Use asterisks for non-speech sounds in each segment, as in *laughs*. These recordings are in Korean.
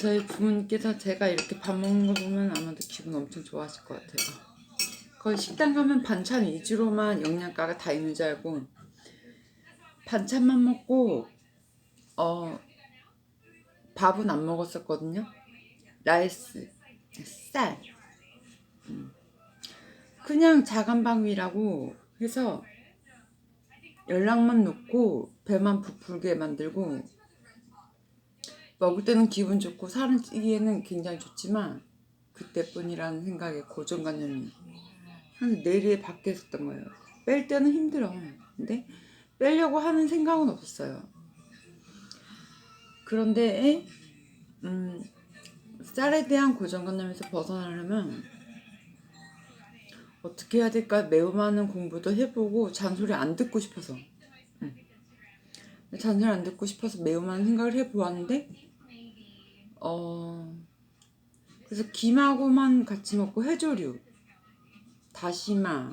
저희 부모님께서 제가 이렇게 밥 먹는 거 보면 아마도 기분 엄청 좋아하실 것 같아요. 거의 식당 가면 반찬 위주로만 영양가가 다 있는 줄 알고 반찬만 먹고 어 밥은 안 먹었었거든요. 라이스, 쌀, 음. 그냥 자간방위라고 해서 연락만 놓고 배만 부풀게 만들고 먹을 때는 기분 좋고 살은 찌기에는 굉장히 좋지만 그때뿐이라는 생각에 고정관념이 항상 내리에 박혀 있었던 거예요. 뺄 때는 힘들어. 근데 빼려고 하는 생각은 없었어요. 그런데 음, 쌀에 대한 고정관념에서 벗어나려면 어떻게 해야 될까 매우 많은 공부도 해보고 잔소리 안 듣고 싶어서 음. 잔소리 안 듣고 싶어서 매우 많은 생각을 해보았는데 어. 그래서 김하고만 같이 먹고 해조류 다시마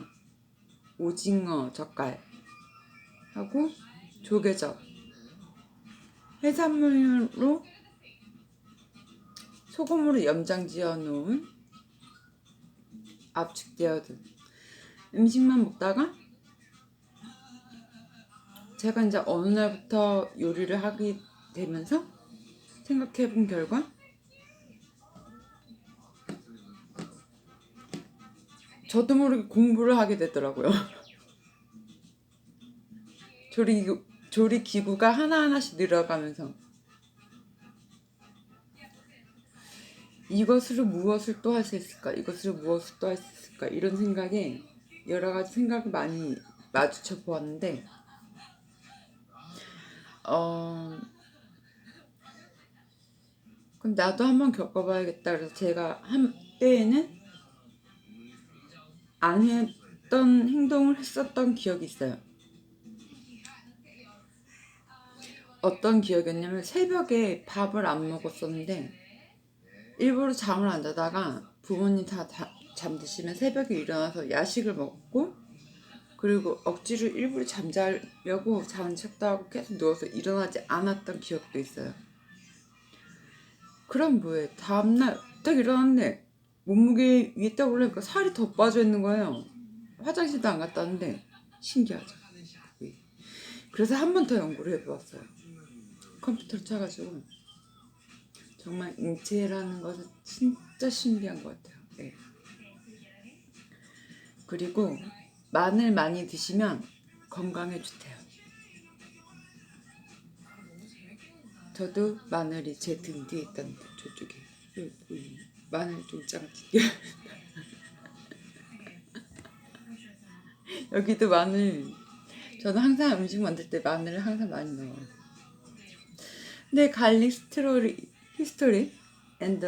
오징어 젓갈 하고 조개젓. 해산물로 소금으로 염장 지어 놓은 압축되어 둔 음식만 먹다가 제가 이제 어느 날부터 요리를 하게 되면서 생각해 본 결과 저도 모르게 공부를 하게 되더라고요. *laughs* 조리 조리 기구가 하나하나씩 늘어가면서 이것으로 무엇을 또 할 수 있을까? 이것으로 무엇을 또 할 수 있을까? 이런 생각에 여러 가지 생각을 많이 마주쳐 보았는데 어 그럼 나도 한번 겪어봐야겠다. 그래서 제가 한 때에는 안 했던 행동을 했었던 기억이 있어요. 어떤 기억이었냐면 새벽에 밥을 안 먹었었는데 일부러 잠을 안 자다가 부모님 다, 다 잠드시면 새벽에 일어나서 야식을 먹고 그리고 억지로 일부러 잠자려고 잠을 쳤다 하고 계속 누워서 일어나지 않았던 기억도 있어요. 그럼 뭐해? 다음날 딱 일어났는데 몸무게 위에 딱 올라니까 살이 더 빠져 있는 거예요. 화장실도 안 갔다 왔는데 신기하죠. 그래서 한 번 더 연구를 해보았어요. 컴퓨터를 쳐가지고 정말 인체라는 것은 진짜 신기한 것 같아요. 네. 그리고 마늘 많이 드시면 건강에 좋대요. 저도 마늘이 제 등 뒤에 있다는데 저쪽에 여기 보이네. 마늘 좀 작게 *laughs* 여기도 마늘 저는 항상 음식 만들 때 마늘을 항상 많이 넣어요. 근데 갈릭 스토리 히스토리 and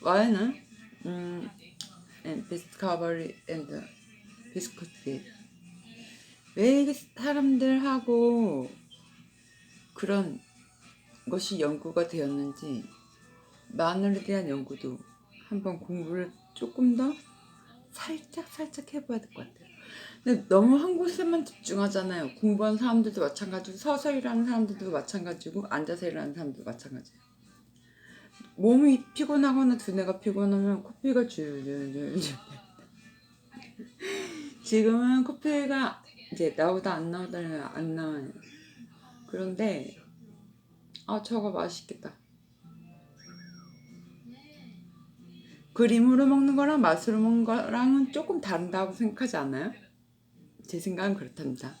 와인은 음 and discovery and biscuit 왜 사람들하고 그런 것이 연구가 되었는지 마늘에 대한 연구도 한번 공부를 조금 더 살짝 살짝 해봐야 될 것 같아요. 근데 너무 한 곳에만 집중하잖아요. 공부한 사람들도 마찬가지고 서서 일하는 사람들도 마찬가지고 앉아서 일하는 사람들도 마찬가지예요. 몸이 피곤하거나 두뇌가 피곤하면 코피가 줄줄줄줄 *laughs* 지금은 코피가 이제 나오다 안 나오다 안 나와요. 그런데 아 저거 맛있겠다. 그림으로 먹는 거랑 맛으로 먹는 거랑은 조금 다르다고 생각하지 않아요? 제 생각은 그렇답니다.